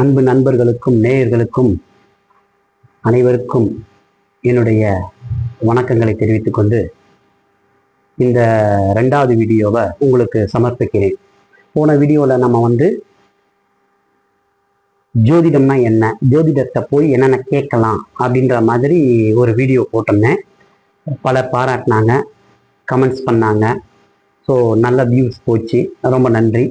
அன்பு நண்பர்களுக்கும் நேயர்களுக்கும் அனைவருக்கும் என்னுடைய வணக்கங்களை தெரிவித்துக் கொண்டு இந்த ரெண்டாவது வீடியோவை உங்களுக்கு சமர்ப்பிக்கிறேன். போன வீடியோவில் நம்ம வந்து ஜோதிடம்னா என்ன ஜோதிடத்தை போய் என்னென்ன கேட்கலாம் அப்படின்ற மாதிரி ஒரு வீடியோ போட்டிருந்தேன். பலர் பாராட்டினாங்க கமெண்ட்ஸ் பண்ணாங்க. ஸோ நல்ல வியூஸ் போச்சு. ரொம்ப நன்றி.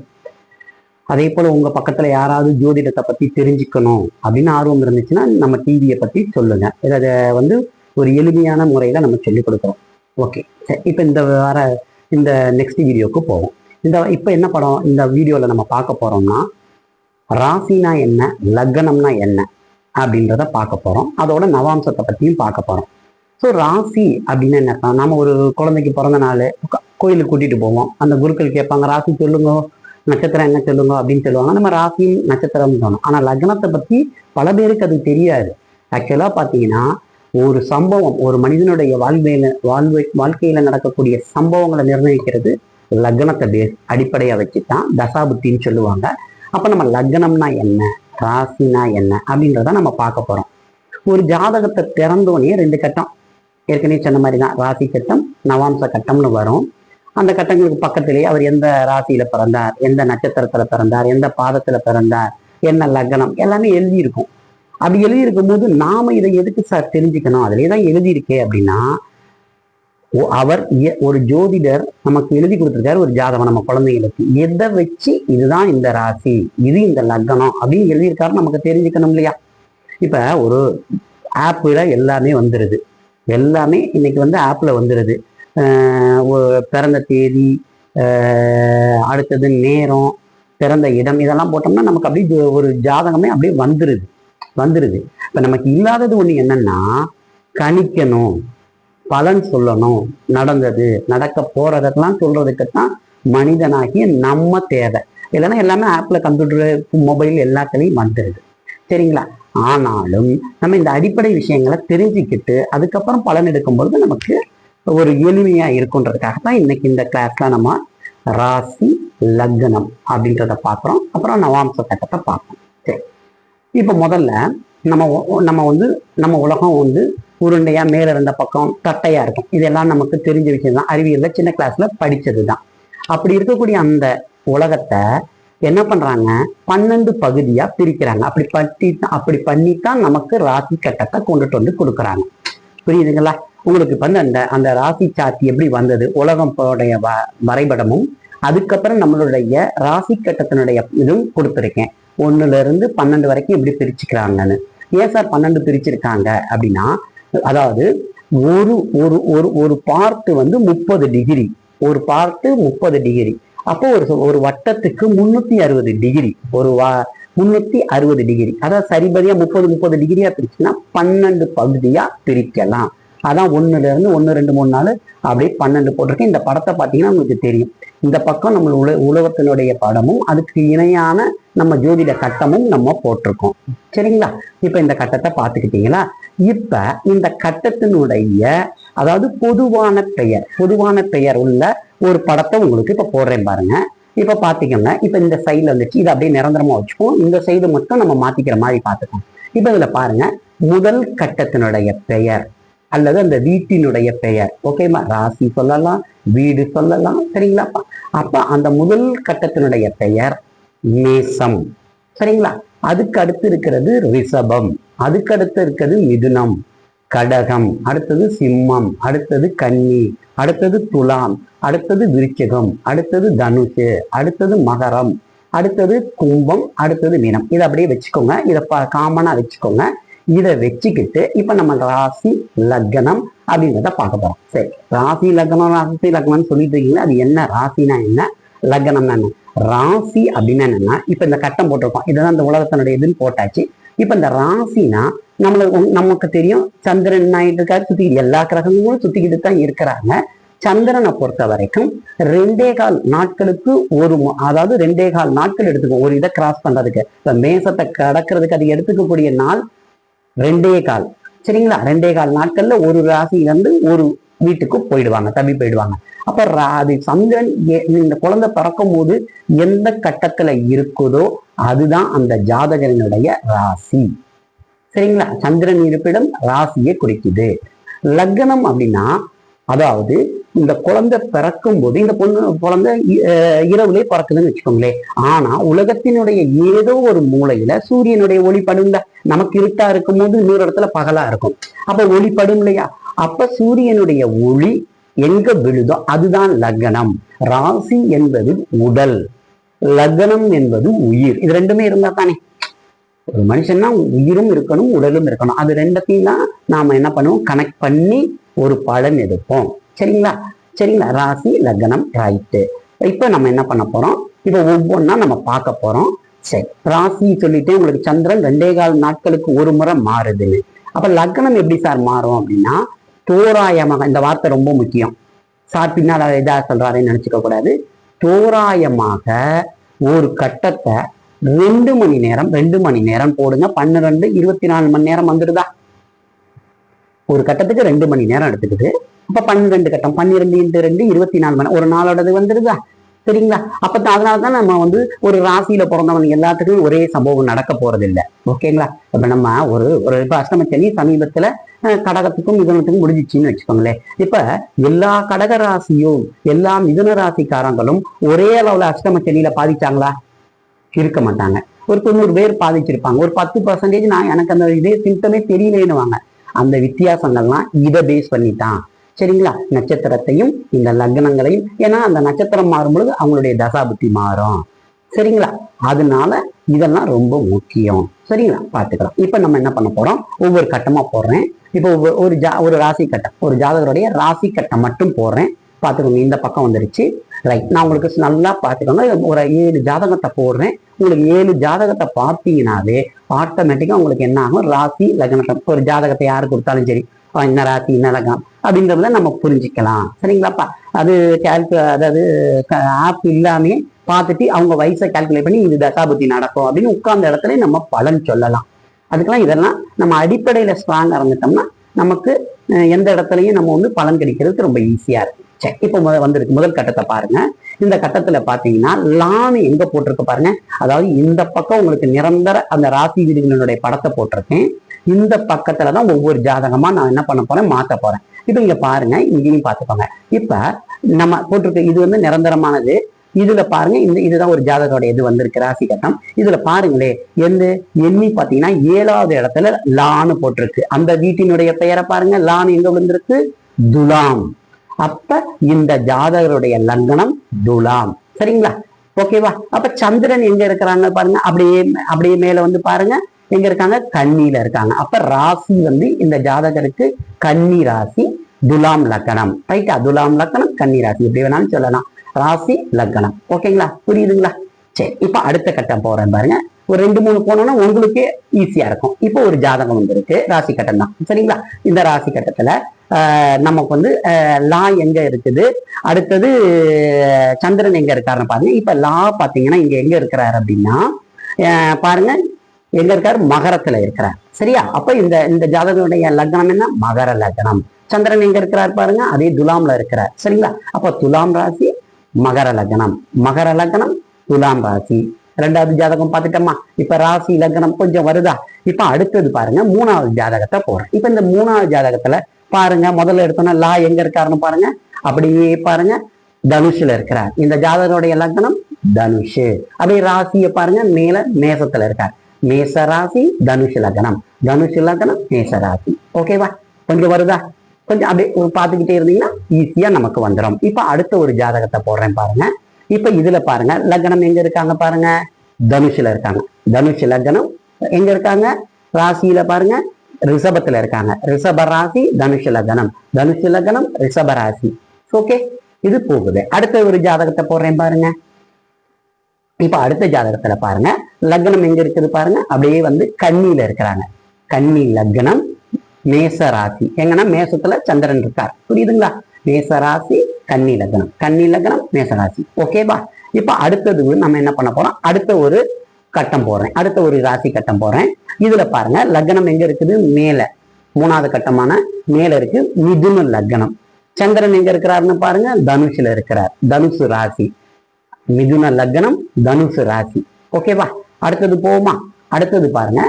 அதே போல் உங்கள் பக்கத்தில் யாராவது ஜோதிடத்தை பற்றி தெரிஞ்சுக்கணும் அப்படின்னு ஆர்வம் இருந்துச்சுன்னா நம்ம டிவியை பற்றி சொல்லுங்கள் இதை வந்து ஒரு எளிமையான முறையில் நம்ம சொல்லிக் கொடுக்குறோம். ஓகே சரி இப்போ இந்த வர இந்த நெக்ஸ்ட் வீடியோவுக்கு போவோம். இந்த இப்போ என்ன படம் இந்த வீடியோவில் நம்ம பார்க்க போகிறோம்னா ராசினா என்ன லக்னம்னா என்ன அப்படின்றத பார்க்க போகிறோம் அதோட நவாம்சத்தை பற்றியும் பார்க்க போகிறோம் ஸோ ராசி அப்படின்னு என்ன? நம்ம ஒரு குழந்தைக்கு பிறந்த நாள் கோயிலுக்கு கூட்டிகிட்டு போவோம். அந்த குருக்கள் கேட்பாங்க ராசி சொல்லுங்க நட்சத்திரம் என்ன சொல்லுங்க அப்படின்னு சொல்லுவாங்க. நம்ம ராசி நட்சத்திரம் சொன்னோம். ஆனால் லக்னத்தை பற்றி பல பேருக்கு அது தெரியாது. ஆக்சுவலாக பார்த்தீங்கன்னா ஒரு சம்பவம் ஒரு மனிதனுடைய வாழ்வையில வாழ்வை வாழ்க்கையில நடக்கக்கூடிய சம்பவங்களை நிர்ணயிக்கிறது லக்னத்தை பேஸ் அடிப்படையாக வச்சு தான் தசாபுத்தின்னு சொல்லுவாங்க. அப்போ நம்ம லக்னம்னா என்ன? ராசினா என்ன? அப்படின்றத நம்ம பார்க்க போகிறோம் ஒரு ஜாதகத்தை திறந்தோடனே ரெண்டு கட்டம். ஏற்கனவே சொன்ன மாதிரி தான் ராசி கட்டம் நவாம்ச கட்டம்னு வரும். அந்த கட்டங்களுக்கு பக்கத்திலேயே அவர் எந்த ராசியில பிறந்தார் எந்த நட்சத்திரத்துல பிறந்தார் எந்த பாதத்துல பிறந்தார் என்ன லக்னம் எல்லாமே எழுதியிருக்கும். அப்படி எழுதியிருக்கும் போது நாம இதை எதுக்கு சார் தெரிஞ்சுக்கணும்? அதுலேயே தான் எழுதியிருக்கே அப்படின்னா அவர் ஒரு ஜோதிடர் நமக்கு எழுதி கொடுத்துருக்காரு ஒரு ஜாதகம் நம்ம குழந்தைங்களுக்கு எதை வச்சு இதுதான் இந்த ராசி இது இந்த லக்னம் அப்படின்னு எழுதியிருக்காரு நமக்கு தெரிஞ்சுக்கணும் இல்லையா? இப்ப ஒரு ஆப்பில் எல்லாமே வந்துடுது எல்லாமே இன்னைக்கு வந்து ஆப்பில் வந்துடுது பிறந்த தேதி ஆஹ் அடுத்தது நேரம் பிறந்த இடம் இதெல்லாம் போட்டோம்னா நமக்கு அப்படியே ஒரு ஜாதகமே அப்படியே வந்துடுது வந்துடுது இப்போ நமக்கு இல்லாதது ஒன்று என்னன்னா கணிக்கணும் பலன் சொல்லணும் நடந்தது நடக்க போறதெல்லாம் சொல்றதுக்கு தான் மனிதனாகிய நம்ம தேவை. இல்லைன்னா எல்லாமே ஆப்பில் கம்ப்யூட்டர் மொபைல் எல்லாத்துலேயும் வந்துடுது சரிங்களா? ஆனாலும் நம்ம இந்த அடிப்படை விஷயங்களை தெரிஞ்சுக்கிட்டு அதுக்கப்புறம் பலன் எடுக்கும் பொழுது நமக்கு ஒரு எளிமையாக இருக்குன்றதுக்காக தான் இன்னைக்கு இந்த கிளாஸ்ல நம்ம ராசி லக்னம் அப்படின்றத பார்க்குறோம். அப்புறம் நவாம்ச கட்டத்தை பார்ப்போம். சரி. இப்போ முதல்ல நம்ம ஒ- நம்ம வந்து நம்ம உலகம் வந்து உருண்டையா மேல இருந்த பக்கம் தட்டையா இருக்கும். இதெல்லாம் நமக்கு தெரிஞ்ச விஷயம் தான். அறிவியல்ல சின்ன கிளாஸ்ல படித்தது தான். அப்படி இருக்கக்கூடிய அந்த உலகத்தை என்ன பண்ணுறாங்க பன்னெண்டு பகுதியா பிரிக்கிறாங்க. அப்படி பட்டி அப்படி பண்ணித்தான் நமக்கு ராசி கட்டத்தை கொண்டுட்டு வந்து கொடுக்குறாங்க. புரியுதுங்களா? உங்களுக்கு வந்து அந்த அந்த ராசி சாத்தி எப்படி வந்தது? உலகம் வ வரைபடமும் அதுக்கப்புறம் நம்மளுடைய ராசி கட்டத்தினுடைய இதுவும் கொடுத்துருக்கேன். ஒன்றுல இருந்து பன்னெண்டு வரைக்கும் எப்படி பிரிச்சுக்கிறாங்கன்னு. ஏன் சார் பன்னெண்டு பிரிச்சிருக்காங்க அப்படின்னா அதாவது ஒரு ஒரு ஒரு ஒரு பார்ட் வந்து முப்பது டிகிரி ஒரு பார்ட் முப்பது டிகிரி அப்போ ஒரு ஒரு வட்டத்துக்கு முன்னூத்தி அறுபது டிகிரி ஒரு வா முன்னூத்தி அறுபது டிகிரி அதாவது சரிபதியா முப்பது முப்பது டிகிரியா பிரிச்சுன்னா பன்னெண்டு பகுதியா பிரிக்கலாம். அதான் ஒண்ணுல ஒன்று ரெண்டு மூணு நாள் அப்படியே பன்னெண்டு போட்டிருக்கேன் இந்த படத்தை பார்த்தீங்கன்னா உங்களுக்கு தெரியும். இந்த பக்கம் நம்ம உல உலகத்தினுடைய படமும் அதுக்கு இணையான நம்ம ஜோதிட கட்டமும் நம்ம போட்டிருக்கோம். சரிங்களா? இப்போ இந்த கட்டத்தை பார்த்துக்கிட்டீங்களா? இப்போ இந்த கட்டத்தினுடைய அதாவது பொதுவான பெயர் பொதுவான பெயர் உள்ள ஒரு படத்தை உங்களுக்கு இப்போ போடுறேன் பாருங்க. இப்போ பார்த்தீங்கன்னா இப்போ இந்த சைடில் வந்துச்சு. இதை அப்படியே நிரந்தரமாக வச்சுப்போம் இந்த சைடு மட்டும் நம்ம மாத்திக்கிற மாதிரி பார்த்துக்கோம் இப்போ இதில் பாருங்க முதல் கட்டத்தினுடைய பெயர். அல்லது அந்த வீட்டினுடைய பெயர். ஓகேமா ராசி சொல்லலாம் வீடு சொல்லலாம் சரிங்களாப்பா அப்ப அந்த முதல் கட்டத்தினுடைய பெயர் மேசம் சரிங்களா? அதுக்கு அடுத்து இருக்கிறது ரிஷபம். அதுக்கு அடுத்து இருக்கிறது மிதுனம். கடகம். அடுத்தது சிம்மம். அடுத்தது கன்னி. அடுத்தது துலாம். அடுத்தது விருச்சகம். அடுத்தது தனுஷு அடுத்தது மகரம். அடுத்தது கும்பம். அடுத்தது மீனம். இதை அப்படியே வச்சுக்கோங்க. இதை காமனாக வச்சுக்கோங்க. இதை வச்சுக்கிட்டு இப்ப நம்ம ராசி லக்னம் அப்படின்றத பார்க்க போறோம். சரி ராசி லக்னம் ராசி லக்னம்னு சொல்லிட்டு இருக்கீங்களா அது என்ன ராசினா என்ன? லக்னம்னா என்ன ராசி அப்படின்னா என்னன்னா இப்ப இந்த கட்டம் போட்டிருக்கோம். இதுதான் இந்த உலகத்தினுடைய இதுன்னு போட்டாச்சு. இப்ப இந்த ராசினா நம்மள நமக்கு தெரியும் சந்திரன் ஆயிட்டு இருக்காரு? சுத்தி எல்லா கிரகங்களும் சுத்திக்கிட்டு தான் இருக்கிறாங்க. சந்திரனை பொறுத்த வரைக்கும் ரெண்டே கால் நாட்களுக்கு ஒரு அதாவது ரெண்டே கால் நாட்கள் எடுத்துக்கும். ஒரு இதை கிராஸ் பண்றதுக்கு. இப்ப மேசத்தை கடக்கிறதுக்கு அது எடுத்துக்கக்கூடிய நாள் ரெண்டே கால். சரிங்களா? ரெண்டே கால் நாட்கள்ல ஒரு ராசியிலிருந்து ஒரு வீட்டுக்கு போயிடுவாங்க தம்பி போயிடுவாங்க. அப்ப ரா- அது சந்திரன் இந்த குழந்தை பிறக்கும் போது எந்த கட்டத்துல இருக்குதோ அதுதான் அந்த ஜாதகனுடைய ராசி. சரிங்களா? சந்திரன் இருப்பிடம் ராசியை குறிக்குது. லக்னம் அப்படின்னா அதாவது இந்த குழந்தை பிறக்கும் போது இந்த பொண்ணு குழந்தை அஹ் இரவுலே பிறக்குதுன்னு வச்சுக்கோங்களேன். ஆனா உலகத்தினுடைய ஏதோ ஒரு மூலையில சூரியனுடைய ஒளி படும்ல நமக்கு இருட்டா இருக்கும் போது இன்னொரு இடத்துல பகலா இருக்கும். அப்ப ஒளி படும் இல்லையா? அப்ப சூரியனுடைய ஒளி எங்க விழுதோ அதுதான் லக்னம். ராசி என்பது உடல். லக்னம் என்பது உயிர். இது ரெண்டுமே இருந்தா தானே. ஒரு மனுஷன்னா உயிரும் இருக்கணும் உடலும் இருக்கணும். அது ரெண்டத்தையும் தான் நாம என்ன பண்ணுவோம்? கனெக்ட் பண்ணி ஒரு பலன் எடுப்போம். சரிங்களா? சரிங்களா? ராசி லக்னம் ரைட்டு இப்போ நம்ம என்ன பண்ண போறோம்? இப்போ ஒவ்வொன்றா நம்ம பார்க்க போறோம். சரி. ராசி சொல்லிட்டு உங்களுக்கு சந்திரன் ரெண்டே கால் நாட்களுக்கு ஒரு முறை மாறுதுன்னு. அப்ப லக்னம் எப்படி சார் மாறும் அப்படின்னா தோராயமாக இந்த வார்த்தை ரொம்ப முக்கியம். சார் பின்னால் இதாக சொல்கிறாருன்னு சொல்றாருன்னு கூடாது. தோராயமாக ஒரு கட்டத்தை ரெண்டு மணி நேரம் ரெண்டு மணி நேரம் போடுங்க. பன்னிரெண்டு இருபத்தி நாலு மணி நேரம் வந்துடுதா ஒரு கட்டத்துக்கு ரெண்டு மணி நேரம் எடுத்துக்குது. அப்ப பன்னிரெண்டு கட்டம். பன்னிரெண்டு இன்ட்டு ரெண்டு இருபத்தி நாலு மணி. ஒரு நாளோடது வந்துருதா? சரிங்களா? அப்ப அதனால தான் நம்ம வந்து ஒரு ராசியில பிறந்தவங்க எல்லாத்துக்கும் ஒரே சம்பவம் நடக்க போறது இல்லை ஓகேங்களா? இப்ப நம்ம ஒரு ஒரு இப்ப அஷ்டமச்சனி சமீபத்துல கடகத்துக்கும் மிதனத்துக்கும் முடிஞ்சிச்சின்னு வச்சுக்கோங்களேன். இப்ப எல்லா கடக ராசியும் எல்லா மிதன ராசிக்காரங்களும் ஒரே அளவுல அஷ்டமச்சனியில பாதிச்சாங்களா? இருக்க மாட்டாங்க. ஒரு தொண்ணூறு பேர் பாதிச்சிருப்பாங்க. ஒரு பத்து பர்சன்டேஜ் நான் எனக்கு அந்த இதே சிம்டமே தெரியலேன்னுவாங்க. அந்த வித்தியாசங்கள்லாம் இதை பேஸ் பண்ணிட்டான் சரிங்களா? நட்சத்திரத்தையும் இந்த லக்னங்களையும். ஏன்னா அந்த நட்சத்திரம் மாறும் பொழுது அவங்களுடைய தசாபுத்தி மாறும். சரிங்களா? அதனால இதெல்லாம் ரொம்ப முக்கியம். சரிங்களா? பார்த்துக்கலாம். இப்போ நம்ம என்ன பண்ண போறோம்? ஒவ்வொரு கட்டமா போடுறேன். இப்போ ஒவ்வொரு- ஒரு ஜா ஒரு ராசி கட்டம். ஒரு ஜாதகருடைய ராசி கட்டம் மட்டும் போடுறேன். பார்த்துக்கோங்க இந்த பக்கம் வந்துருச்சு. ரைட் நான் உங்களுக்கு நல்லா பார்த்துக்கோங்க. ஒரு ஏழு ஜாதகத்தை போடுறேன். உங்களுக்கு ஏழு ஜாதகத்தை பார்த்தீங்கன்னாவே ஆட்டோமேட்டிக்காக உங்களுக்கு என்ன ஆகும்? ராசி லக்னம் ஒரு ஜாதகத்தை யாரு கொடுத்தாலும் சரி. என்ன ராசி என்ன லக்னம். அப்படின்றத நம்ம புரிஞ்சுக்கலாம். சரிங்களாப்பா? அது கேல்கு அதாவது ஆப் இல்லாமே பார்த்துட்டு அவங்க வயசை கால்குலேட் பண்ணி இது தசாபுத்தி நடக்கும் அப்படின்னு உட்கார்ந்த இடத்துல நம்ம பலன் சொல்லலாம். அதுக்கெல்லாம் இதெல்லாம் நம்ம அடிப்படையில ஸ்ட்ராங் இருந்துட்டோம்னா நமக்கு எந்த இடத்துலையும் நம்ம வந்து பலன் கிடைக்கிறதுக்கு ரொம்ப ஈஸியா இருக்கு சரி இப்போ முத வந்திருக்கு. முதல் கட்டத்தை பாருங்க. இந்த கட்டத்துல பாத்தீங்கன்னா லான்னு எங்க போட்டிருக்கு பாருங்க. அதாவது இந்த பக்கம் உங்களுக்கு நிரந்தர அந்த ராசி வீடுகளினுடைய படத்தை போட்டிருக்கேன். இந்த பக்கத்தில் தான் ஒவ்வொரு ஜாதகமா நான் என்ன பண்ண போறேன்? மாத்த போறேன். இப்போ இங்க பாருங்க இங்கேயும் பார்த்துக்கோங்க. இப்ப நம்ம போட்டிருக்க இது வந்து நிரந்தரமானது. இதுல பாருங்க இந்த இதுதான் ஒரு ஜாதகோட இது வந்திருக்கு ராசி கட்டம். இதுல பாருங்களே எந்த எண்ணி பாத்தீங்கன்னா ஏழாவது இடத்துல லான்னு போட்டிருக்கு. அந்த வீட்டினுடைய பெயரை பாருங்க லான் எங்க விழுந்திருக்கு? துலாம். அப்ப இந்த ஜாதகருடைய லக்னம் துலாம். சரிங்களா? ஓகேவா அப்ப சந்திரன் எங்க இருக்கிறாங்க பாருங்க அப்படியே அப்படியே மேல வந்து பாருங்க எங்க இருக்காங்க? கன்னியில இருக்காங்க. அப்ப ராசி வந்து இந்த ஜாதகருக்கு கன்னி ராசி துலாம் லக்கணம். ரைட்டா துலாம் லக்கணம் கன்னி ராசி எப்படி வேணாலும் சொல்லலாம். ராசி லக்கணம். ஓகேங்களா? புரியுதுங்களா? சரி இப்ப அடுத்த கட்டம் போறேன் பாருங்க. ஒரு ரெண்டு மூணு போனோம்னா உங்களுக்கே ஈஸியா இருக்கும். இப்போ ஒரு ஜாதகம் வந்திருக்கு ராசி கட்டம் தான். சரிங்களா? இந்த ராசி கட்டத்துல ஆஹ், நமக்கு வந்து ஆஹ், லா எங்க இருக்குது? அடுத்தது சந்திரன் எங்க இருக்காருன்னு பாருங்க. இப்ப லா பாத்தீங்கன்னா இங்க எங்க இருக்கிறாரு அப்படின்னா பாருங்க. எங்க இருக்காரு? மகரத்துல இருக்கிறார். சரியா? அப்ப இந்த இந்த ஜாதகனுடைய லக்னம் என்ன? மகர லக்னம் சந்திரன் எங்க இருக்கிறார் பாருங்க? அதே துலாம்ல இருக்கிறார். சரிங்களா? அப்ப துலாம் ராசி மகர லக்னம். மகர லக்னம் துலாம் ராசி. ரெண்டாவது ஜாதகம் பார்த்துட்டோமா? இப்ப ராசி லக்னம் கொஞ்சம் வருதா? இப்ப அடுத்தது பாருங்க மூணாவது ஜாதகத்தை போறேன் இப்ப இந்த மூணாவது ஜாதகத்துல பாருங்க முதல்ல எடுத்தோம்னா லா எங்க இருக்காருன்னு பாருங்க. அப்படியே பாருங்க தனுஷுல இருக்கிறார். இந்த ஜாதகருடைய லக்னம் தனுஷு. அப்படியே ராசியை பாருங்க மேல மேசத்துல இருக்கார். மேச ராசி தனுஷ் லக்னம். தனுஷ் லக்னம் மேச ராசி. ஓகேவா? கொஞ்சம் வருதா? கொஞ்சம் அப்படியே பார்த்துக்கிட்டே இருந்தீங்கன்னா ஈஸியா நமக்கு வந்துடும் இப்ப அடுத்த ஒரு ஜாதகத்தை போடுறேன் பாருங்க. இப்ப இதுல பாருங்க லக்னம் எங்க இருக்காங்க பாருங்க? தனுஷுல இருக்காங்க. தனுஷ் லக்னம் எங்க இருக்காங்க? ராசியில பாருங்க ரிஷபத்துல இருக்காங்க. ரிஷப ராசி தனுஷ் லக்னம். தனுஷ் லக்னம் ரிஷப ராசி. ஓகே? இது போகுது. அடுத்த ஒரு ஜாதகத்தை போடுறேன் பாருங்க. இப்ப அடுத்த ஜாதகத்துல பாருங்க லக்னம் எங்க இருக்குது பாருங்க? அப்படியே வந்து கன்னியில இருக்கிறாங்க. கன்னி லக்னம் மேச ராசி எங்கன்னா மேசத்துல சந்திரன் இருக்கார். புரியுதுங்களா? மேச ராசி கன்னி லக்னம் கன்னி லக்னம் மேச ராசி ஓகேவா இப்ப அடுத்தது நம்ம என்ன பண்ண போறோம்? அடுத்த ஒரு கட்டம் போடுறேன் அடுத்த ஒரு ராசி கட்டம் போடுறேன் இதுல பாருங்க லக்னம் எங்க இருக்குது? மேல. மூணாவது கட்டமான மேல இருக்கு. மிதுன லக்னம். சந்திரன் எங்க இருக்கிறாருன்னு பாருங்க தனுஷுல இருக்கிறார். தனுசு ராசி. மிதுன லக்னம் தனுசு ராசி. ஓகேவா அடுத்தது போவோமா? அடுத்தது பாருங்க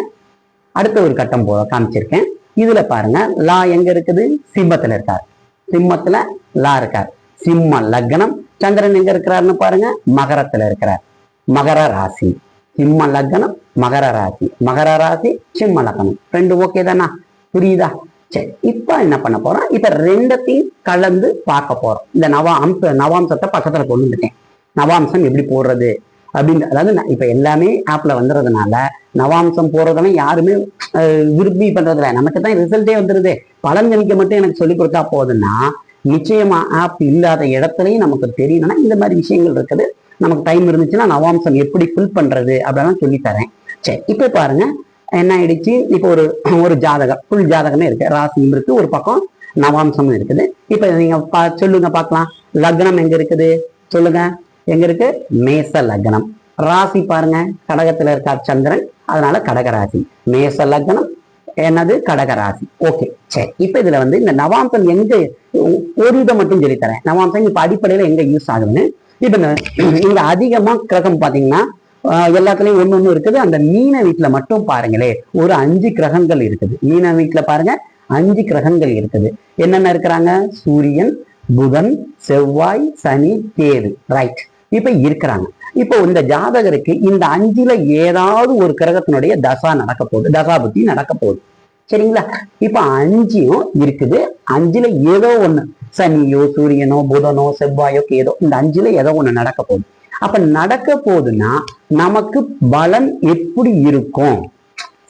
அடுத்த ஒரு கட்டம் போ காமிச்சிருக்கேன். இதுல பாருங்க லா எங்க இருக்குது? சிம்மத்துல இருக்கார். சிம்மத்துல லா இருக்கார். சிம்ம லக்னம் சந்திரன் எங்க இருக்கிறாருன்னு பாருங்க மகரத்துல இருக்கிறார். மகர ராசி. சிம்ம லக்னம் மகர ராசி. மகர ராசி சிம்ம லக்னம். ரெண்டு ஓகே தானா? புரியுதா? சரி இப்ப என்ன பண்ண போறோம்? இப்ப ரெண்டத்தையும் கலந்து பார்க்க போறோம். இந்த நவ அம்ச நவாம்சத்தை பக்கத்துல கொண்டு வந்துட்டேன். நவாம்சம் எப்படி போடுறது? அப்படின்னு அதாவது இப்போ எல்லாமே ஆப்ல வந்துடுறதுனால நவாம்சம் போகிறதெல்லாம் யாருமே விரும்பி பண்ணுறதில்ல நமக்கு தான் ரிசல்ட்டே வந்துருது. பலன் கணிக்க மட்டும் எனக்கு சொல்லி கொடுத்தா போதுன்னா நிச்சயமா ஆப் இல்லாத இடத்துலையும் நமக்கு தெரியணும்னா இந்த மாதிரி விஷயங்கள் இருக்குது. நமக்கு டைம் இருந்துச்சுன்னா நவாம்சம் எப்படி ஃபில் பண்றது அப்படிலாம் சொல்லித்தரேன் சரி இப்போ பாருங்க. என்ன ஆயிடுச்சு? இப்போ ஒரு ஒரு ஜாதகம் ஃபுல் ஜாதகமே இருக்கு. ராசியும் இருக்கு ஒரு பக்கம் நவாம்சமும் இருக்குது. இப்போ நீங்கள் பா சொல்லுங்க பார்க்கலாம். லக்னம் எங்க இருக்குது? சொல்லுங்க. எங்க இருக்கு? மேச லக்னம். ராசி பாருங்க கடகத்துல இருக்கார் சந்திரன். அதனால கடகராசி மேச லக்னம் என்னது? கடகராசி ஓகே சரி. இப்ப இதுல வந்து இந்த நவாம்சம் எங்க ஒரு இதை மட்டும் சொல்லித்தரேன். நவாம்சம் இப்ப அடிப்படையில எங்க யூஸ் ஆகுதுன்னு. இப்ப இந்த இங்க அதிகமா கிரகம் பாத்தீங்கன்னா எல்லாத்துலயும் ஒண்ணு ஒண்ணு இருக்குது. அந்த மீன வீட்டுல மட்டும் பாருங்களே ஒரு அஞ்சு கிரகங்கள் இருக்குது. மீன வீட்டுல பாருங்க அஞ்சு கிரகங்கள் இருக்குது. என்னென்ன இருக்கிறாங்க? சூரியன் புதன் செவ்வாய் சனி தேது ரைட் இப்ப இருக்கிறாங்க. இப்போ இந்த ஜாதகருக்கு இந்த அஞ்சுல ஏதாவது ஒரு கிரகத்தினுடைய தசா நடக்க போகுது. தசாபுத்தி நடக்க போகுது. சரிங்களா? இப்ப அஞ்சும் இருக்குது. அஞ்சுல ஏதோ ஒண்ணு. சனியோ சூரியனோ புதனோ செவ்வாயோ ஏதோ இந்த அஞ்சுல ஏதோ ஒண்ணு நடக்க போகுது. அப்ப நடக்க போகுதுன்னா நமக்கு பலன் எப்படி இருக்கும்?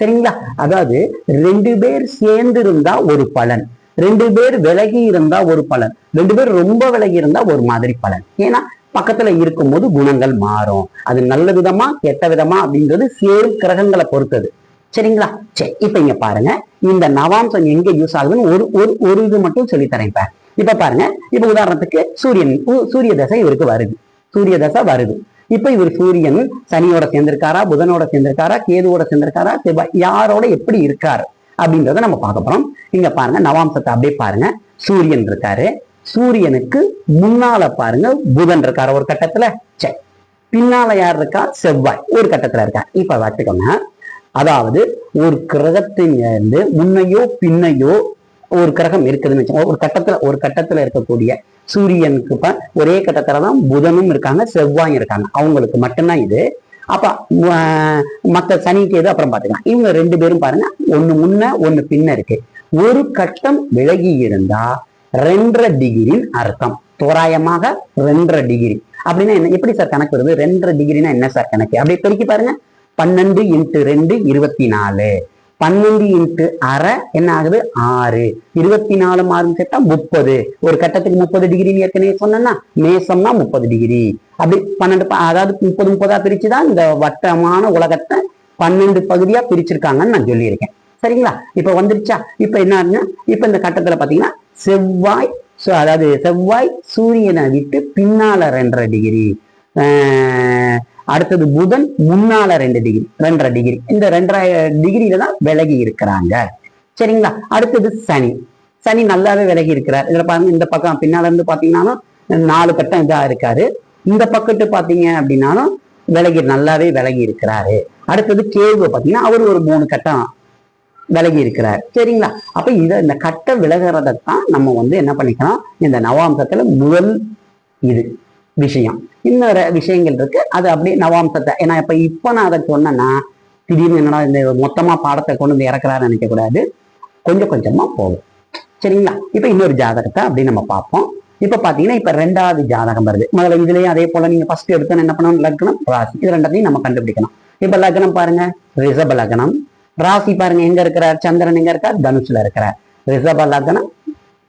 சரிங்களா? அதாவது ரெண்டு பேர் சேர்ந்து இருந்தா ஒரு பலன். ரெண்டு பேர் விலகி இருந்தா ஒரு பலன். ரெண்டு பேர் ரொம்ப விலகி இருந்தா ஒரு மாதிரி பலன். ஏன்னா பக்கத்துல இருக்கும்போது குணங்கள் மாறும். அது நல்ல விதமா கெட்ட விதமா அப்படின்றது சேரும் கிரகங்களை பொறுத்தது. சரிங்களா? சரி இப்ப இங்க பாருங்க. இந்த நவாம்சம் எங்க யூஸ் ஆகுதுன்னு ஒரு ஒரு ஒரு இது மட்டும் சொல்லித்தரேன் இப்ப. இப்ப பாருங்க. இப்ப உதாரணத்துக்கு சூரியன் சூரிய தசை இவருக்கு வருது. சூரிய தசை வருது. இப்ப இவர் சூரியன் சனியோட சேர்ந்திருக்காரா புதனோட சேர்ந்திருக்காரா கேதுவோட சேர்ந்திருக்காரா செவ்வாய் யாரோட எப்படி இருக்காரு அப்படின்றத நம்ம பார்க்க போறோம். இங்க பாருங்க நவாம்சத்தை அப்படியே பாருங்க. சூரியன் இருக்காரு. சூரியனுக்கு முன்னால பாருங்க புதன் இருக்காரு ஒரு கட்டத்துல. சரி பின்னால யார் இருக்கா? செவ்வாய். ஒரு கட்டத்துல இருக்கா. இப்ப பார்த்துக்கோங்க. அதாவது ஒரு கிரகத்தின் இருந்து முன்னையோ பின்னையோ ஒரு கிரகம் இருக்குதுன்னு வச்சுக்கோங்க. ஒரு கட்டத்துல ஒரு கட்டத்துல இருக்கக்கூடிய சூரியனுக்கு இப்ப ஒரே கட்டத்துல தான் புதனும் இருக்காங்க செவ்வாயும் இருக்காங்க. அவங்களுக்கு மட்டும்தான் இது. அப்ப மற்ற மத்த சனிக்கு எது? அப்புறம் பாத்துக்கலாம் இவங்க ரெண்டு பேரும் பாருங்க. ஒண்ணு முன்ன ஒண்ணு பின்ன இருக்கு. ஒரு கட்டம் விலகி இருந்தா ரெண்டரை டிகிரின்னு அர்த்தம். தோராயமாக ரெண்டரை டிகிரி. அப்படின்னா என்ன? எப்படி சார் கணக்கு வருது? ரெண்டரை டிகிரினா என்ன சார் கணக்கு? அப்படியே பெருக்கி பாருங்க. பன்னெண்டு இன்ட்டு ரெண்டு இருபத்தி நாலு பன்னெண்டு இன்ட்டு அரை என்ன ஆகுது? ஆறு. இருபத்தி நாலு மாறும் சேர்த்தா முப்பது. ஒரு கட்டத்துக்கு முப்பது டிகிரின்னு ஏற்கனவே சொன்னேன்னா மேசம்னா முப்பது டிகிரி. அப்படி பன்னெண்டு அதாவது முப்பது முப்பதா பிரிச்சுதான் இந்த வட்டமான உலகத்தை பன்னெண்டு பகுதியா பிரிச்சிருக்காங்கன்னு நான் சொல்லியிருக்கேன். சரிங்களா? இப்ப வந்துருச்சா? இப்ப என்ன ஆகுதுன்னா இப்ப இந்த கட்டத்துல பாத்தீங்கன்னா செவ்வாய் ஸோ அதாவது செவ்வாய் சூரியனை விட்டு பின்னால ரெண்டரை டிகிரி ஆஹ் அடுத்தது புதன் முன்னால ரெண்டு டிகிரி ரெண்டரை டிகிரி இந்த ரெண்டரை டிகிரியில தான் விலகி இருக்கிறாங்க. சரிங்களா? அடுத்தது சனி. சனி நல்லாவே விலகி இருக்கிறார். இதுல பாருங்க இந்த பக்கம் பின்னால இருந்து பாத்தீங்கன்னாலும் நாலு கட்டம் இதா இருக்காரு. இந்த பக்கத்து பாத்தீங்க அப்படின்னாலும் விலகி நல்லாவே விலகி இருக்கிறாரு. அடுத்தது கேவு பாத்தீங்கன்னா அவர் ஒரு மூணு கட்டம் விலகி இருக்கிறார் சரிங்களா? அப்ப இத இந்த கட்ட விலகிறதான் நம்ம வந்து என்ன பண்ணிக்கலாம் இந்த நவாம்சத்துல முதல் இது விஷயம். இன்னொரு விஷயங்கள் இருக்கு. அது அப்படியே நவாம்சத்தை ஏன்னா இப்ப இப்ப நான் அதை சொன்னேன்னா திடீர்னு என்னடா இந்த மொத்தமா பாடத்தை கொண்டு வந்து இறக்குறாரு நினைக்க கூடாது கொஞ்சம் கொஞ்சமா போகும். சரிங்களா? இப்ப இன்னொரு ஜாதகத்தை அப்படி நம்ம பார்ப்போம். இப்ப பாத்தீங்கன்னா இப்ப ரெண்டாவது ஜாதகம் வருது. முதல்ல இதுலயும் அதே போல நீங்க ஃபர்ஸ்ட் எடுத்தோன்னு என்ன பண்ணணும்? லக்னம் ராசி. இது ரெண்டத்தையும் நம்ம கண்டுபிடிக்கணும். இப்ப லக்னம் பாருங்க. ரிஷப லக்னம். ராசி பாருங்க எங்க இருக்கிறார்? சந்திரன் எங்க இருக்கார்? தனுசுல இருக்கிறார். ரிஷப லக்னம்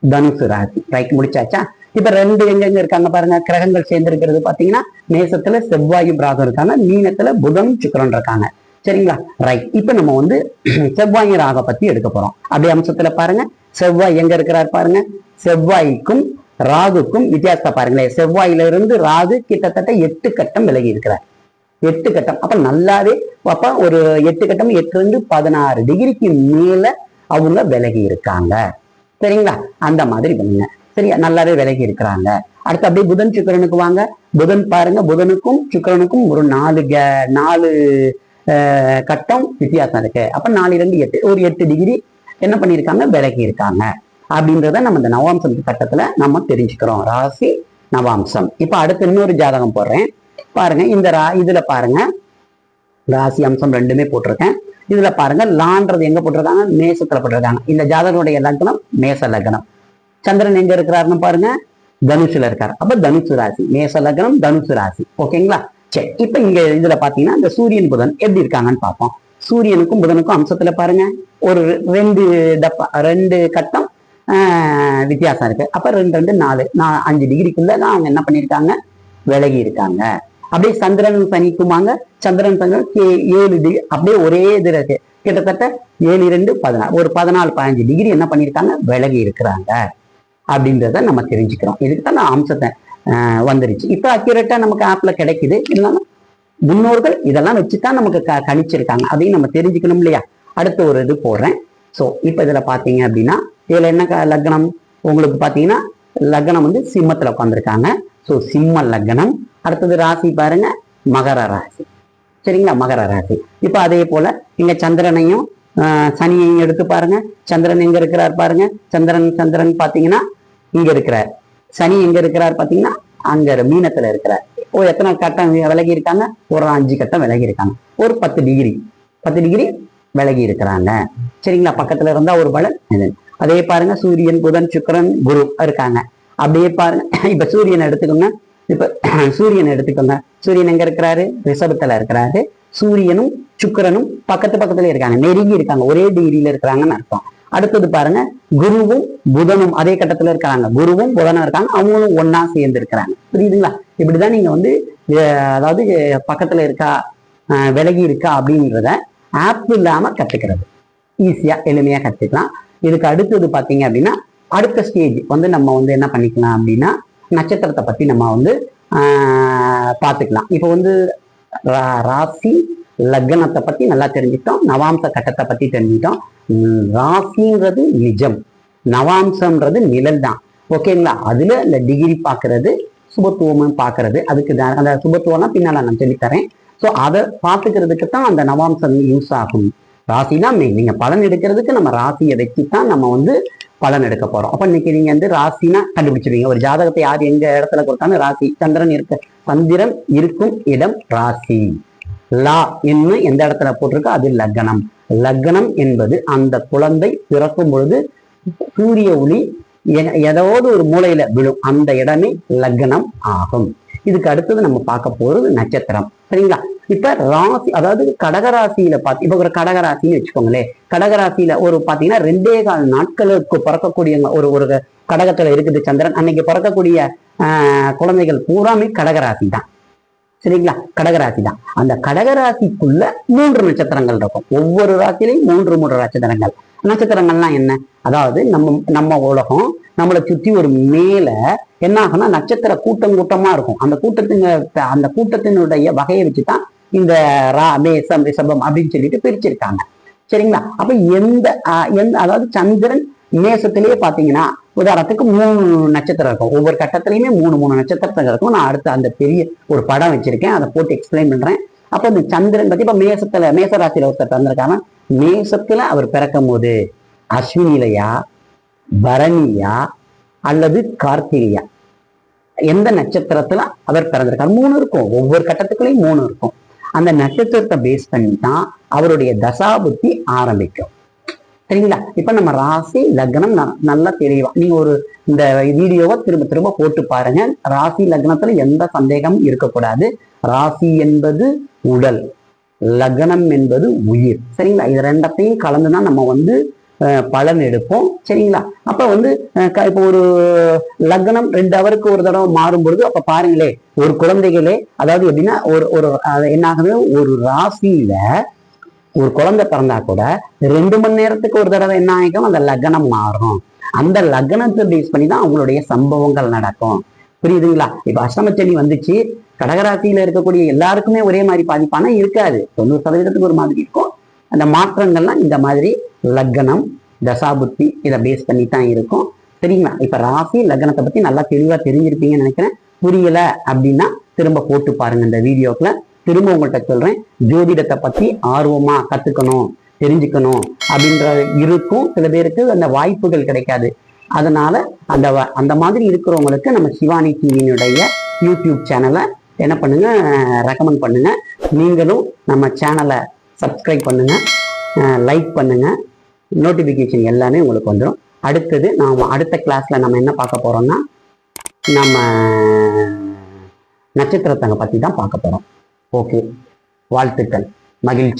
தனுசு ராசி. ரைட் முடிச்சாச்சா? இப்ப ரெண்டு எங்க எங்க இருக்காங்க பாருங்க கிரகங்கள் சேர்ந்து இருக்கிறது பாத்தீங்கன்னா மேசத்துல செவ்வாயும் ராகம் இருக்காங்க மீனத்துல புதன் சுக்கரன் இருக்காங்க. சரிங்களா? ரைட் இப்ப நம்ம வந்து செவ்வாய் ராக பத்தி எடுக்க போறோம். அப்படியே அம்சத்துல பாருங்க செவ்வாய் எங்க இருக்கிறார் பாருங்க செவ்வாய்க்கும் ராகுக்கும் வித்தியாசத்தை பாருங்களேன். செவ்வாயிலிருந்து ராகு கிட்டத்தட்ட எட்டு கட்டம் விலகி இருக்கிறார். எட்டு கட்டம். அப்ப நல்லாவே அப்ப ஒரு எட்டு கட்டம் எட்டு இருந்து பதினாறு டிகிரிக்கு மேல அவங்க விலகி இருக்காங்க. சரிங்களா? அந்த மாதிரி பண்ணுங்க. சரியா? நல்லாவே விலகி இருக்கிறாங்க. அடுத்து அப்படியே புதன் சுக்கிரனுக்கு வாங்க. புதன் பாருங்க புதனுக்கும் சுக்கிரனுக்கும் ஒரு நாலு க- நாலு கட்டம் வித்தியாசம் இருக்கு. அப்ப நாலு ரெண்டு எட்டு. ஒரு எட்டு டிகிரி என்ன பண்ணியிருக்காங்க? விலகி இருக்காங்க. அப்படின்றத நம்ம இந்த நவாம்சம் கட்டத்துல நம்ம தெரிஞ்சுக்கிறோம். ராசி நவாம்சம். இப்ப அடுத்து இன்னொரு ஜாதகம் போடுறேன். பாருங்க இந்த ரா இதுல பாருங்க. ராசி அம்சம் ரெண்டுமே போட்டிருக்கேன். இதுல பாருங்க லான்றது எங்க போட்டிருக்காங்க? மேசத்துல போட்டிருக்காங்க. இந்த ஜாதகனுடைய லக்னம் மேச லக்னம். சந்திரன் எங்க இருக்கிறாருன்னு பாருங்க தனுசுல இருக்காரு. அப்ப தனுசு ராசி மேச லக்னம் தனுசு ராசி. ஓகேங்களா? சரி இப்ப இங்க இதுல பாத்தீங்கன்னா இந்த சூரியன் புதன் எப்படி இருக்காங்கன்னு பார்ப்போம். சூரியனுக்கும் புதனுக்கும் அம்சத்துல பாருங்க ஒரு ரெண்டு டப்பா ரெண்டு கட்டம் ஆஹ், வித்தியாசம் இருக்கு. அப்ப ரெண்டு ரெண்டு நாலு நா- அஞ்சு டிகிரிக்குள்ள அவங்க என்ன பண்ணிருக்காங்க விலகி இருக்காங்க. அப்படியே சந்திரன் சனிக்குமாங்க. சந்திரன் சந்திரன் ஏழு டிகிரி. அப்படியே ஒரே இது இருக்கு. கிட்டத்தட்ட ஏழு ரெண்டு பதினாலு. ஒரு பதினாலு பதினஞ்சு டிகிரி என்ன பண்ணியிருக்காங்க? விலகி இருக்கிறாங்க. அப்படின்றத நம்ம தெரிஞ்சுக்கிறோம். இதுக்கு தான் நான் அம்சத்தை ஆஹ், வந்துருச்சு. இப்போ அக்யூரேட்டா நமக்கு ஆப்ல கிடைக்குது. இருந்தாலும் முன்னோர்கள் இதெல்லாம் வச்சு தான் நமக்கு க கணிச்சிருக்காங்க. அதையும் நம்ம தெரிஞ்சுக்கணும் இல்லையா? அடுத்த ஒரு இது போடுறேன். ஸோ இப்போ இதில் பார்த்தீங்க அப்படின்னா இதில் என்ன க- லக்னம்? உங்களுக்கு பார்த்தீங்கன்னா லக்னம் வந்து சிம்மத்தில் உட்காந்துருக்காங்க ஸோ சிம்ம லக்னம். அடுத்தது ராசி பாருங்க மகர ராசி. சரிங்களா? மகர ராசி. இப்போ அதே போல இங்க சந்திரனையும் ஆஹ், சனியையும் எடுத்து பாருங்க. சந்திரன் எங்க இருக்கிறார் பாருங்க. சந்திரன் சந்திரன் பாத்தீங்கன்னா இங்க இருக்கிறார். சனி எங்க இருக்கிறார் பாத்தீங்கன்னா அங்க மீனத்துல இருக்கிறார். ஓ எத்தனை கட்டம் விலகி இருக்காங்க? ஒரு அஞ்சு கட்டம் விலகி இருக்காங்க. ஒரு பத்து டிகிரி. பத்து டிகிரி விலகி இருக்கிறாங்க. சரிங்களா? பக்கத்துல இருந்தா ஒரு பலன். அதே பாருங்க சூரியன் புதன் சுக்கிரன் குரு இருக்காங்க. அப்படியே பாருங்க. இப்ப சூரியனை எடுத்துக்கோங்க. இப்ப சூரியனை எடுத்துக்கோங்க. சூரியன் எங்க இருக்கிறாரு? ரிஷபத்துல இருக்கிறாரு. சூரியனும் சுக்கிரனும் பக்கத்து பக்கத்துல இருக்காங்க. நெருங்கி இருக்காங்க. ஒரே டிகிரியில இருக்கிறாங்கன்னு அர்த்தம். அடுத்தது பாருங்க. குருவும் புதனும் அதே கட்டத்துல இருக்காங்க குருவும் புதனும் இருக்காங்க. அவங்களும் ஒன்னா சேர்ந்து இருக்கிறாங்க. புரியுதுங்களா? இப்படிதான் நீங்க வந்து அதாவது பக்கத்துல இருக்கா அஹ், விலகி இருக்கா அப்படின்றத ஆப் இல்லாம கத்துக்கிறது. ஈஸியா எளிமையா கத்துக்கலாம். இதுக்கு அடுத்தது பாத்தீங்க அப்படின்னா அடுத்த ஸ்டேஜ் வந்து நம்ம வந்து என்ன பண்ணிக்கலாம் அப்படின்னா நட்சத்திரத்தை பற்றி நம்ம வந்து ஆஹ், பார்த்துக்கலாம். இப்போ வந்து ரா- ராசி லக்னத்தை பற்றி நல்லா தெரிஞ்சுக்கிட்டோம். நவாம்ச கட்டத்தை பற்றி தெரிஞ்சுக்கிட்டோம். ராசின்றது நிஜம். நவாம்சம்ன்றது நிழல் தான் ஓகேங்களா அதுல இந்த டிகிரி பார்க்கறது சுபத்துவமும் பார்க்கறது. அதுக்கு தான் அந்த சுபத்துவம்னா பின்னால் நான் சொல்லித்தரேன் ஸோ அதை பார்த்துக்கிறதுக்கு தான் அந்த நவாம்சம் யூஸ் ஆகும். ராசினா மெயின் நீங்கள் பலன் எடுக்கிறதுக்கு நம்ம ராசியை வச்சு தான் நம்ம வந்து பலன் எடுக்க போறோம். அப்ப இன்னைக்கு நீங்க வந்து ராசினா கண்டுபிடிச்சிருவீங்க. ஒரு ஜாதகத்தை யார் எங்க இடத்துல கொடுத்தாலும் ராசி சந்திரன் இருக்க. சந்திரன் இருக்கும் இடம் ராசி. லா என்று எந்த இடத்துல போட்டிருக்கோ அது லக்னம். லக்னம் என்பது அந்த குழந்தை பிறக்கும் பொழுது சூரிய ஒளி எ- ஏதாவது ஒரு மூலையில விழும். அந்த இடமே லக்னம் ஆகும். இதுக்கு அடுத்தது நம்ம பார்க்க போறது நட்சத்திரம். சரிங்களா? இப்ப ராசி அதாவது கடகராசியில பார்த்து இப்போ ஒரு கடகராசின்னு வச்சுக்கோங்களேன். கடகராசியில ஒரு பாத்தீங்கன்னா ரெண்டே கால் நாட்களுக்கு பிறக்கக்கூடிய ஒரு ஒரு கடகத்துல இருக்குது சந்திரன். அன்னைக்கு பிறக்கக்கூடிய ஆஹ், குழந்தைகள் பூராமே கடகராசி தான் சரிங்களா? கடகராசி தான் அந்த கடகராசிக்குள்ள மூன்று நட்சத்திரங்கள் இருக்கும். ஒவ்வொரு ராசியிலையும் மூன்று மூன்று நட்சத்திரங்கள். நட்சத்திரங்கள்லாம் என்ன? அதாவது நம்ம நம்ம உலகம் நம்மளை சுற்றி ஒரு மேல என்ன ஆகும்னா நட்சத்திர கூட்டம் கூட்டமா இருக்கும். அந்த கூட்டத்தின் அந்த கூட்டத்தினுடைய வகையை வச்சுதான் இந்த ரா மேசம் ரிஷபம் அப்படின்னு சொல்லிட்டு பிரிச்சிருக்காங்க. சரிங்களா? அப்ப எந்த எந்த அதாவது சந்திரன் மேசத்திலேயே பாத்தீங்கன்னா உதாரணத்துக்கு மூணு நட்சத்திரம் இருக்கும். ஒவ்வொரு கட்டத்திலையுமே மூணு மூணு நட்சத்திரத்தில் இருக்கும். நான் அடுத்து அந்த பெரிய ஒரு படம் வச்சிருக்கேன். அதை போட்டு எக்ஸ்பிளைன் பண்றேன். அப்போ இந்த சந்திரன் பத்தி இப்ப மேசத்துல மேசராசியில் ஒருத்தர் வந்திருக்காங்க மேசத்துல அவர் பிறக்கும் போது அஸ்வினிலையா பரணியா அல்லது கார்த்திகையா? எந்த நட்சத்திரத்துல அவர் பிறந்திருக்கார்? மூணு இருக்கும். ஒவ்வொரு கட்டத்துக்குள்ளேயும் மூணு இருக்கும். அந்த நட்சத்திரத்தை பேஸ் பண்ணி தான் அவருடைய தசாபுத்தி ஆரம்பிக்கும். சரிங்களா? இப்ப நம்ம ராசி லக்னம் ந- நல்லா தெளிவா நீங்க ஒரு இந்த வீடியோவை திரும்ப திரும்ப போட்டு பாருங்க. ராசி லக்னத்துல எந்த சந்தேகமும் இருக்கக்கூடாது. ராசி என்பது உடல். லக்னம் என்பது உயிர். சரிங்களா? இது ரெண்டத்தையும் கலந்துதான் நம்ம வந்து பலன் எடுப்போம். சரிங்களா? அப்ப வந்து இப்போ ஒரு லக்னம் ரெண்டு அவருக்கு ஒரு தடவை மாறும் பொழுது அப்ப பாருங்களே ஒரு குழந்தைகளே அதாவது எப்படின்னா ஒரு ஒரு என்ன ஆகுது? ஒரு ராசியில ஒரு குழந்தை பிறந்தா கூட ரெண்டு மணி நேரத்துக்கு ஒரு தடவை என்ன ஆகிக்கும் அந்த லக்னம் மாறும். அந்த லக்னத்தை பேஸ் பண்ணி தான் அவங்களுடைய சம்பவங்கள் நடக்கும். புரியுதுங்களா? இப்ப அஷ்டமச்சனி வந்துச்சு. கடகராசியில இருக்கக்கூடிய எல்லாருக்குமே ஒரே மாதிரி பாதிப்பானா இருக்காது. தொண்ணூறு சதவீதத்துக்கு ஒரு மாதிரி இருக்கும். அந்த மாற்றங்கள்லாம் இந்த மாதிரி லக்னம் தசாபுத்தி இதை பேஸ் பண்ணி தான் இருக்கும். சரிங்களா? இப்ப ராசி லக்னத்தை பத்தி நல்லா தெளிவா தெரிஞ்சிருப்பீங்கன்னு நினைக்கிறேன். புரியல அப்படின்னா திரும்ப போட்டு பாருங்க இந்த வீடியோக்குள்ள. திரும்ப உங்கள்கிட்ட சொல்றேன். ஜோதிடத்தை பத்தி ஆர்வமா கத்துக்கணும் தெரிஞ்சுக்கணும் அப்படின்ற இருக்கும். சில பேருக்கு அந்த வாய்ப்புகள் கிடைக்காது. அதனால அந்த வ- அந்த மாதிரி இருக்கிறவங்களுக்கு நம்ம சிவானி டிவியினுடைய யூடியூப் சேனலை என்ன பண்ணுங்க? ரெக்கமெண்ட் பண்ணுங்க. நீங்களும் நம்ம சேனலை சப்ஸ்கிரைப் பண்ணுங்க. லைக் பண்ணுங்க. நோட்டிஃபிகேஷன் எல்லாமே உங்களுக்கு வந்துடும் அடுத்தது நாம் அடுத்த கிளாஸில் நம்ம என்ன பார்க்க போகிறோம்னா நம்ம நட்சத்திரத்தங்க பற்றி தான் பார்க்க போகிறோம் ஓகே வாழ்த்துக்கள். மகிழ்ச்சி.